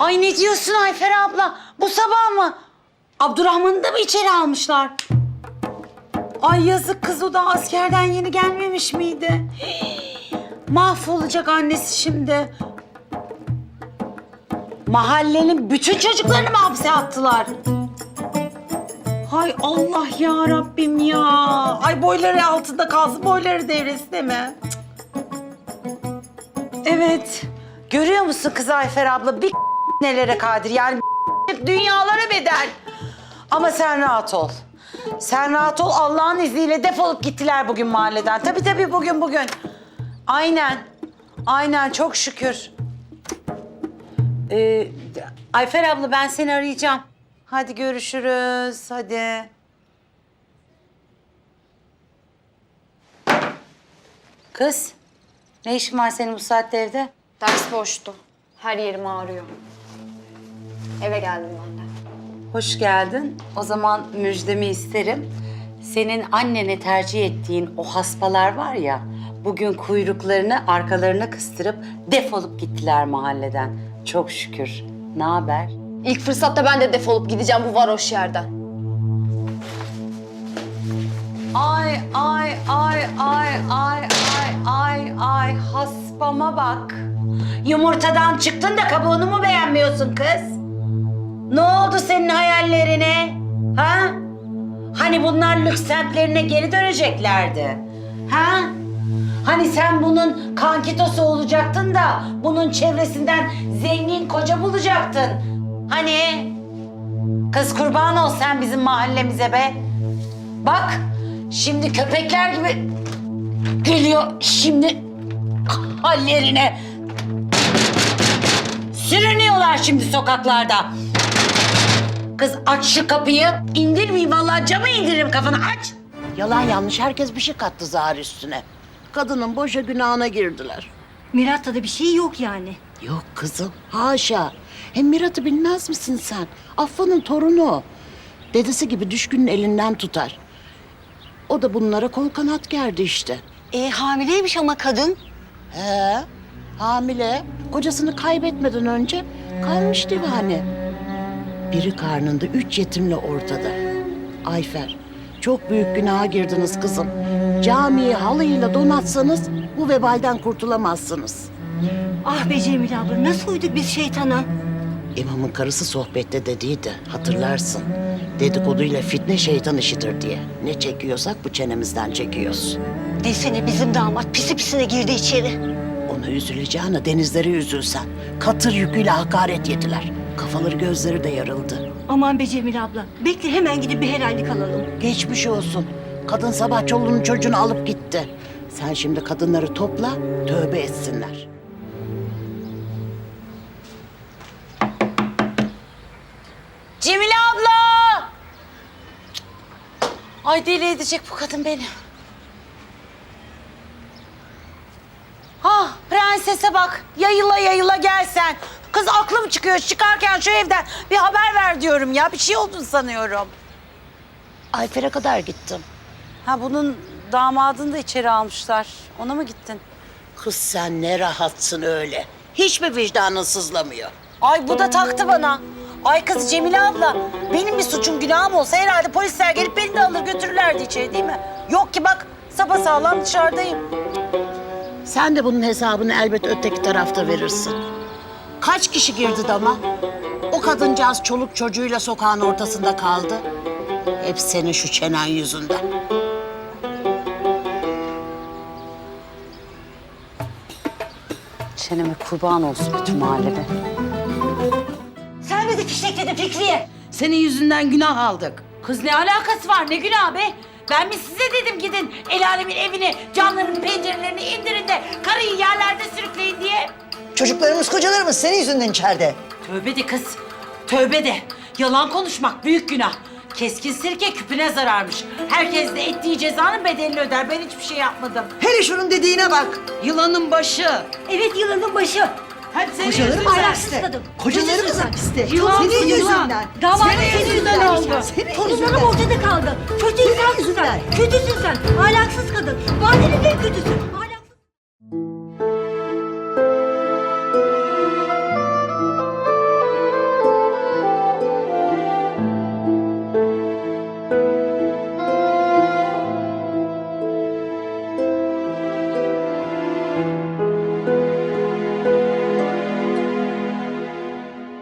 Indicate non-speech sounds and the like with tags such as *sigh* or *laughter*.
Ay ne diyorsun Ayfer abla? Bu sabah mı? Abdurrahman'ı da mı içeri almışlar? Ay yazık kız o da askerden yeni gelmemiş miydi? *gasps* Mahvolacak annesi şimdi. Mahallenin bütün çocuklarını mı hapse attılar? Hay Allah ya Rabbim ya. Ay boyları altında kalsın, boyları devresine mi? Cık. Evet. Görüyor musun kız Ayfer abla? Bir nelere kadir yani *laughs* dünyalara bedel. Ama sen rahat ol. Sen rahat ol. Allah'ın izniyle defolup gittiler bugün mahalleden. Tabii tabii bugün bugün. Aynen. Aynen çok şükür. Ee, Ayfer abla ben seni arayacağım. Hadi görüşürüz. Hadi. Kız, ne işin var senin bu saatte evde? Ders boştu. Her yerim ağrıyor. Eve geldim ben de. Hoş geldin. O zaman müjdemi isterim. Senin annene tercih ettiğin o haspalar var ya... ...bugün kuyruklarını arkalarına kıstırıp defolup gittiler mahalleden. Çok şükür. Ne haber? İlk fırsatta ben de defolup gideceğim bu varoş yerden. Ay ay ay ay ay ay ay ay haspama bak. Yumurtadan çıktın da kabuğunu mu beğenmiyorsun kız? Ne oldu senin hayallerine? Ha? Hani bunlar lüks semtlerine geri döneceklerdi. Ha? Hani sen bunun kankitosu olacaktın da bunun çevresinden zengin koca bulacaktın. Hani? Kız kurban ol sen bizim mahallemize be. Bak şimdi köpekler gibi geliyor şimdi hallerine. Sürünüyorlar şimdi sokaklarda. Kız aç şu kapıyı. İndirmeyeyim vallahi camı indiririm kafana aç. Yalan yanlış herkes bir şey kattı zar üstüne. Kadının boşa günahına girdiler. Mirat'ta da bir şey yok yani. Yok kızım haşa. Hem Mirat'ı bilmez misin sen? Affanın torunu o. Dedesi gibi düşkünün elinden tutar. O da bunlara kol kanat gerdi işte. E hamileymiş ama kadın. He, hamile. Kocasını kaybetmeden önce kalmış divane. Biri karnında üç yetimle ortada. Ayfer, çok büyük günaha girdiniz kızım. Camiyi halıyla donatsanız bu vebalden kurtulamazsınız. Ah be Cemil abla nasıl uyduk biz şeytana? İmamın karısı sohbette dediydi, hatırlarsın. Dedikoduyla fitne şeytan işidir diye. Ne çekiyorsak bu çenemizden çekiyoruz. Desene bizim damat pisi pisine girdi içeri. Ona üzüleceğine denizlere üzülsen. Katır yüküyle hakaret yediler. Kafaları gözleri de yarıldı. Aman be Cemil abla bekle hemen gidip bir helallik alalım. Geçmiş olsun. Kadın sabah çoluğunun çocuğunu alıp gitti. Sen şimdi kadınları topla, tövbe etsinler. Cemile abla! Ay deli edecek bu kadın beni. Ha prensese bak. Yayıla yayıla gelsen. Kız aklım çıkıyor. Çıkarken şu evden bir haber ver diyorum ya. Bir şey olduğunu sanıyorum. Ayfer'e kadar gittim. Ha bunun damadını da içeri almışlar. Ona mı gittin? Kız sen ne rahatsın öyle. Hiç mi vicdanın sızlamıyor? Ay bu da taktı bana. Ay kız Cemile abla, benim bir suçum günahım olsa herhalde polisler gelip beni de alır götürürlerdi içeri değil mi? Yok ki bak sapasağlam dışarıdayım. Sen de bunun hesabını elbet öteki tarafta verirsin. Kaç kişi girdi dama? O kadıncağız çoluk çocuğuyla sokağın ortasında kaldı. Hep senin şu çenen yüzünden. Çeneme kurban olsun bütün mahallede. Sen bizi fişekledin Fikriye. Senin yüzünden günah aldık. Kız ne alakası var ne günah be? Ben mi size dedim gidin el alemin evini, camlarını, pencerelerini indirin de karıyı yerlerde sürükleyin diye. Çocuklarımız, kocalarımız senin yüzünden içeride. Tövbe de kız, tövbe de. Yalan konuşmak büyük günah. Keskin sirke küpüne zararmış. Herkes de ettiği cezanın bedelini öder. Ben hiçbir şey yapmadım. Hele şunun dediğine bak. Yılanın başı. Evet yılanın başı. Hadi senin Kocalarım yüzünden. Ahlaksız kadın. Kocalarımız Kötüsün da piste. Yılan, senin yüzünden. Damadım Senin yüzünden oldu. Senin Torunlarım yüzünden. ortada kaldı. Kötü insansın sen. yüzünden. Kötüsün sen. Ahlaksız kadın. Mahallenin en kötüsü. Ahlaksız